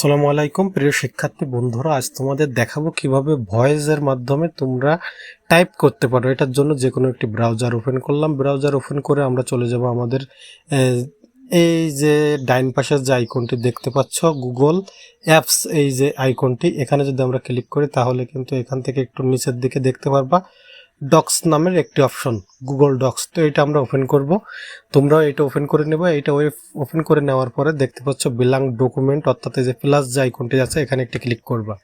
আসসালামু আলাইকুম, প্রিয় শিক্ষার্থী বন্ধুরা, আজ তোমাদের দেখাবো কীভাবে ভয়েসের মাধ্যমে তোমরা টাইপ করতে পারো। এটার জন্য যে কোনো একটি ব্রাউজার ওপেন করলাম। ব্রাউজার ওপেন করে আমরা চলে যাব আমাদের এই যে ডাইন পাশের যে আইকনটি দেখতে পাচ্ছ, গুগল অ্যাপস, এই যে আইকনটি। এখানে যদি আমরা ক্লিক করি তাহলে কিন্তু এখান থেকে একটু নিচের দিকে দেখতে পারবা। ডক্স নামের একটি অপশন গুগল ডক্স তো এটা আমরা ওপেন করব। তোমরাও এটা ওপেন করে নেবে, এটা ওয়েব ওপেন করে নেওয়ার পরে দেখতে পাচ্ছ বিলাং ডকুমেন্ট অর্থাৎ যে প্লাস যে আইকনটি আছে, এখানে একটি ক্লিক করবা।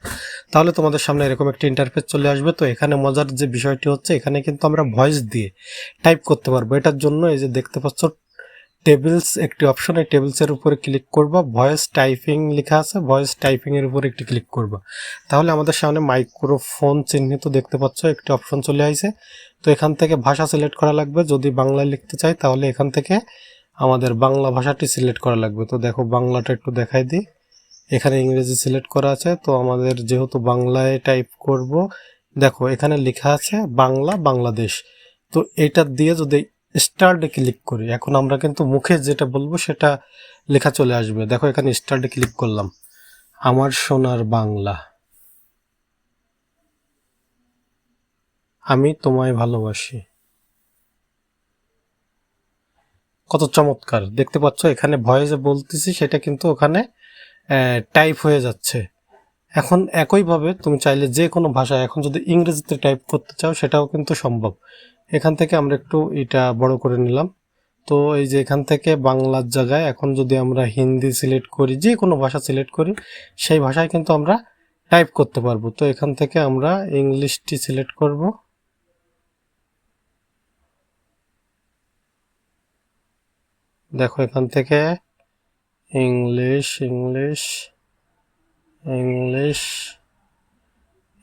তাহলে তোমাদের সামনে এরকম একটি ইন্টারফেস চলে আসবে, তো এখানে মজার যে বিষয়টি হচ্ছে, এখানে কিন্তু আমরা ভয়েস দিয়ে টাইপ করতে পারব। এটার জন্য এই যে দেখতে পাচ্ছ টেবিলস, একটি অপশন এই টেবিলসের উপরে ক্লিক করব, ভয়েস টাইপিং লেখা আছে, ভয়েস টাইপিং এর উপরে একটি ক্লিক করবা। তাহলে আমাদের সামনে মাইক্রোফোন চিহ্নিত দেখতে পাচ্ছ, একটি অপশন চলে আসে তো এখান থেকে ভাষা সিলেক্ট করা লাগবে, যদি বাংলায় লিখতে চাই, তাহলে এখান থেকে আমাদের বাংলা ভাষাটি সিলেক্ট করা লাগবে। তো দেখো বাংলাটা একটু দেখাই দিই। এখানে ইংরেজি সিলেক্ট করা আছে, তো আমাদের যেহেতু বাংলায় টাইপ করব, দেখো এখানে লেখা আছে বাংলা, বাংলাদেশ। তো এটা দিয়ে যদি স্টার্টে ক্লিক করি। এখন আমরা কিন্তু মুখে যেটা বলব সেটা লেখা চলে আসবে। দেখো এখানে স্টার্টে ক্লিক করলাম। আমার সোনার বাংলা। আমি তোমায় ভালোবাসি। কত চমৎকার। দেখতে পাচ্ছ এখানে ভয়েসে বলতেছি, সেটা কিন্তু ওখানে টাইপ হয়ে যাচ্ছে। এখন একইভাবে তুমি চাইলে যে কোনো ভাষায়, এখন যদি ইংরেজিতে টাইপ করতে চাও, সেটাও কিন্তু সম্ভব। এখান থেকে আমরা একটু এটা বড় করে নিলাম। তো এই যে এখান থেকে বাংলার জায়গায় এখন যদি আমরা হিন্দি সিলেক্ট করি, যে কোনো ভাষা সিলেক্ট করি, সেই ভাষায় কিন্তু আমরা টাইপ করতে পারব। তো এখান থেকে আমরা ইংলিশটি সিলেক্ট করব। দেখো এখান থেকে English English English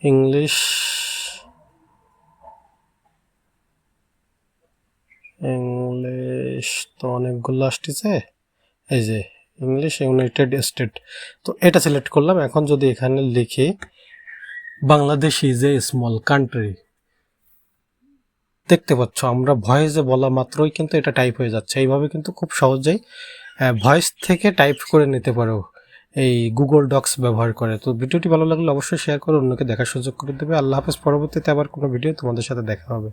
English English তো অনেকগুলো আসতেছে। এই যে ইংলিশ ইউনাইটেড স্টেট তো এটা সিলেক্ট করলাম। এখন যদি এখানে লিখি, Bangladesh is a small country দেখতে পাচ্ছ আমরা ভয়েসে বলা মাত্রই কিন্তু এটা টাইপ হয়ে যাচ্ছে। এইভাবে কিন্তু খুব সহজেই ভয়েস থেকে টাইপ করে নিতে পারো। এই গুগল ডক্স ব্যবহার করে। তো ভিডিওটি ভালো লাগলে অবশ্যই শেয়ার করে অন্যকে দেখার সুযোগ করে দেবে। আল্লাহ হাফেজ। পরবর্তীতে আবার কোনো ভিডিও তোমাদের সাথে দেখা হবে।